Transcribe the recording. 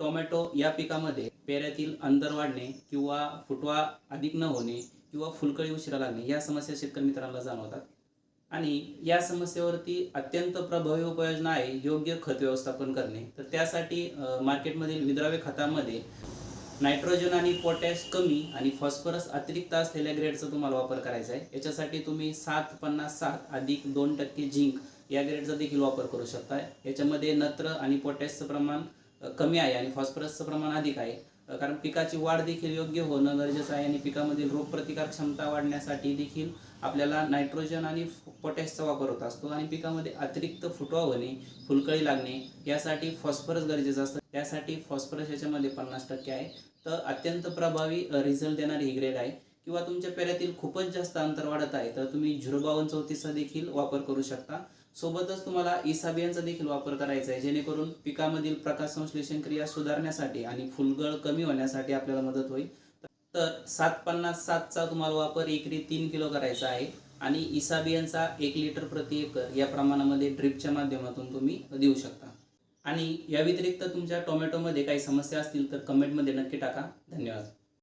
Tomato या पिकामध्ये पेऱ्यातील अंतर वाढणे किंवा फुटवा अधिक न होणे किंवा फुलकळी उशिरा लागणे या समस्या शेतकरी मित्रांना जाणवतात. आणि या समस्येवरती अत्यंत प्रभावी उपाययोजना आहे योग्य खत व्यवस्थापन करणे. तर त्यासाठी मार्केटमधील विद्राव्य खतामध्ये नायट्रोजन आणि पोटॅश कमी आणि फॉस्फरस अतिरिक्त असलेल्या ग्रेडचा तुम्हाला वापर करायचा आहे. याच्यासाठी तुम्ही सात पन्नास सात अधिक दोन टक्के झिंक या ग्रेडचा देखील वापर करू शकता याच्यामध्ये नत्र आणि पोटॅशचं प्रमाण कमी आहे आणि फॉस्फरसचं प्रमाण अधिक आहे. कारण पिकाची वाढ देखील योग्य होणं गरजेचं आहे आणि पिकामधील रोगप्रतिकार क्षमता वाढण्यासाठी देखील आपल्याला नायट्रोजन आणि पोटॅशचा वापर होत असतो आणि पिकामध्ये अतिरिक्त फुटवा होणे फुलकळी लागणे यासाठी फॉस्फरस गरजेचं असतं. त्यासाठी फॉस्फरस याच्यामध्ये पन्नास टक्के आहे. तर अत्यंत प्रभावी रिझल्ट देणारी ही ग्रेड आहे. किंवा तुमच्या पेऱ्यातील खूपच जास्त अंतर वाढत आहे तर तुम्ही झिरो बावन्न चौतीसचा देखील वापर करू शकता. सोबतच तुम्हाला इसाबियांचा देखील वापर करायचा आहे जेणेकरून पिकामधील प्रकाश संश्लेषण क्रिया सुधारण्यासाठी आणि फुलगळ कमी होण्यासाठी आपल्याला मदत होईल. तर सात पन्नास सातचा तुम्हाला वापर एकरी तीन किलो करायचा आहे आणि इसाबियांचा एक लिटर प्रति एकर या प्रमाणामध्ये ड्रिपच्या माध्यमातून तुम्ही देऊ शकता. आणि या व्यतिरिक्त तुमच्या टोमॅटोमध्ये काही समस्या असतील तर कमेंटमध्ये नक्की टाका. धन्यवाद.